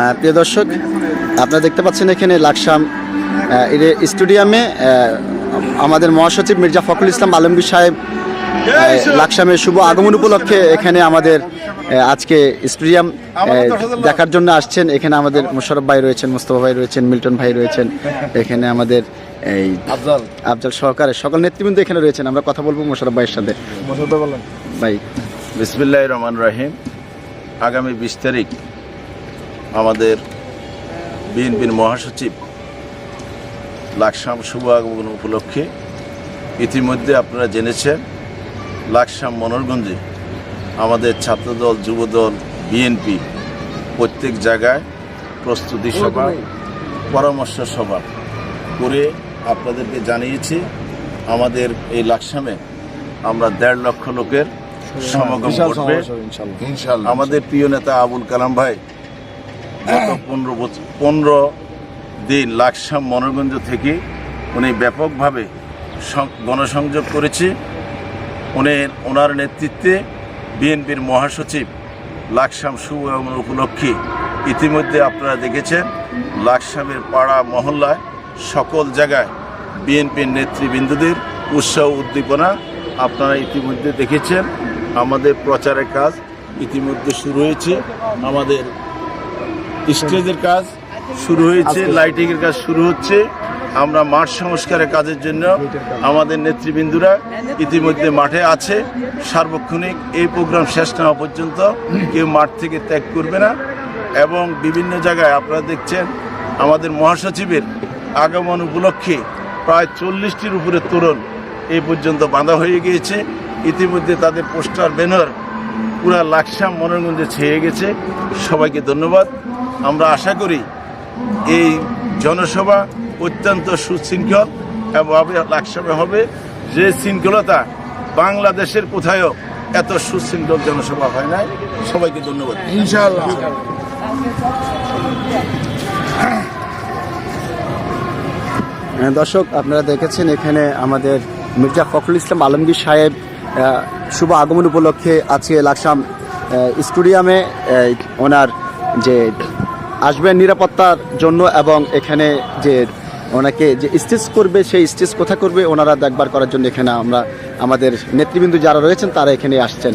আহ, প্রিয় দর্শক আপনারা দেখতে পাচ্ছেন এখানে লাকসাম স্টেডিয়ামে আমাদের মহাসচিব মির্জা ফখরুল ইসলাম আলমগীর সাহেব লাকসামের শুভ আগমন উপলক্ষে এখানে আমাদের আজকে স্টেডিয়াম দেখার জন্য আসছেন। এখানে আমাদের মোশারফ ভাই রয়েছেন মোস্তফা ভাই রয়েছেন মিল্টন ভাই রয়েছেন। এখানে আমাদের এই আফজাল। আফজাল সহকারে সকল নেতৃবৃন্দ এখানে রয়েছেন। আমরা কথা বলব মোশারফ ভাইয়ের সাথে। ভাই বিসমিল্লাহ রহমান রাহিম। আগামী বিশ তারিখ আমাদের বিএনপির মহাসচিব লাকসাম শুভ আগমন উপলক্ষে ইতিমধ্যে আপনারা জেনেছেন, লাকসাম মনোরগঞ্জে আমাদের ছাত্রদল, যুবদল, বিএনপি প্রত্যেক জায়গায় প্রস্তুতি সভা, পরামর্শ সভা করে আপনাদেরকে জানিয়েছি। আমাদের এই লাকসামে আমরা দেড় লক্ষ লোকের সমাগম করবে ইনশাল্লাহ। ইনশাল্লাহ আমাদের প্রিয় নেতা আবুল কালাম ভাই গত পনেরো বছর পনেরো দিন লাকসাম মনোরঞ্জ থেকে উনি ব্যাপকভাবে গণসংযোগ করেছে। উনি ওনার নেতৃত্বে বিএনপির মহাসচিব লাকসাম শুভ আগমন উপলক্ষে ইতিমধ্যে আপনারা দেখেছেন লাকসামের পাড়া মহল্লায় সকল জায়গায় বিএনপির নেতৃবৃন্দদের উৎসাহ উদ্দীপনা আপনারা ইতিমধ্যে দেখেছেন। আমাদের প্রচারের কাজ ইতিমধ্যে শুরু হয়েছে। আমাদের স্টেজের কাজ শুরু হয়েছে লাইটিং এর কাজ শুরু হচ্ছে। আমরা মাঠ সংস্কারের কাজের জন্য আমাদের নেতৃবৃন্দুরা ইতিমধ্যে মাঠে আছে। সার্বক্ষণিক এই প্রোগ্রাম শেষ না হওয়া পর্যন্ত কেউ মাঠ থেকে ত্যাগ করবে না। এবং বিভিন্ন জায়গায় আপনারা দেখছেন আমাদের মহাসচিবের আগমন উপলক্ষে প্রায় চল্লিশটির উপরে তোরণ এই পর্যন্ত বাঁধা হয়ে গিয়েছে। ইতিমধ্যে তাদের পোস্টার ব্যানার পুরা লাকসাম মনোরঞ্জে ছেয়ে গেছে। সবাইকে ধন্যবাদ। আমরা আশা করি এই জনসভা অত্যন্ত সুশৃঙ্খল এবং লাকসামে হবে। যে শৃঙ্খলতা বাংলাদেশের কোথায়ও এত সুশৃঙ্খল জনসভা হয় নাই। সবাইকে ধন্যবাদ। ইনশাল্লাহ হ্যাঁ, দর্শক আপনারা দেখেছেন এখানে আমাদের মির্জা ফখরুল ইসলাম আলমগীর সাহেব শুভ আগমন উপলক্ষে আজকে লাকসাম স্টুডিয়ামে ওনার যে আসবেন নিরাপত্তার জন্য এবং এখানে যে ওনাকে যে স্টেজ করবে, সেই স্টেজ কোথায় করবে, ওনারা দেখবার করার জন্য এখানে আমরা, আমাদের নেতৃবৃন্দ যারা রয়েছেন, তারা এখানে আসছেন।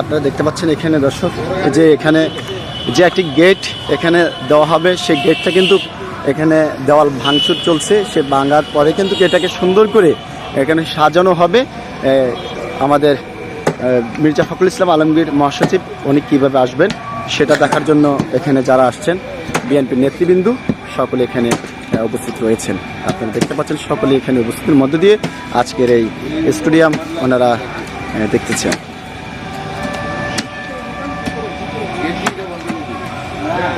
আপনারা দেখতে পাচ্ছেন এখানে, দর্শক যে এখানে যে একটি গেট এখানে দেওয়া হবে, সেই গেটটা কিন্তু এখানে দেওয়াল ভাঙচুর চলছে, সে ভাঙার পরে কিন্তু এটাকে সুন্দর করে এখানে সাজানো হবে। আমাদের মির্জা ফখরুল ইসলাম আলমগীর মহাসচিব, উনি কীভাবে আসবেন সেটা দেখার জন্য এখানে যারা আসছেন বিএনপির নেতৃবৃন্দু, সকলে এখানে উপস্থিত রয়েছেন। আপনারা দেখতে পাচ্ছেন সকলে এখানে উপস্থিতির মধ্য দিয়ে আজকের এই স্টেডিয়াম ওনারা দেখতেছেন টাকাটা তো পুরো দিতে হবে আচ্ছা এখন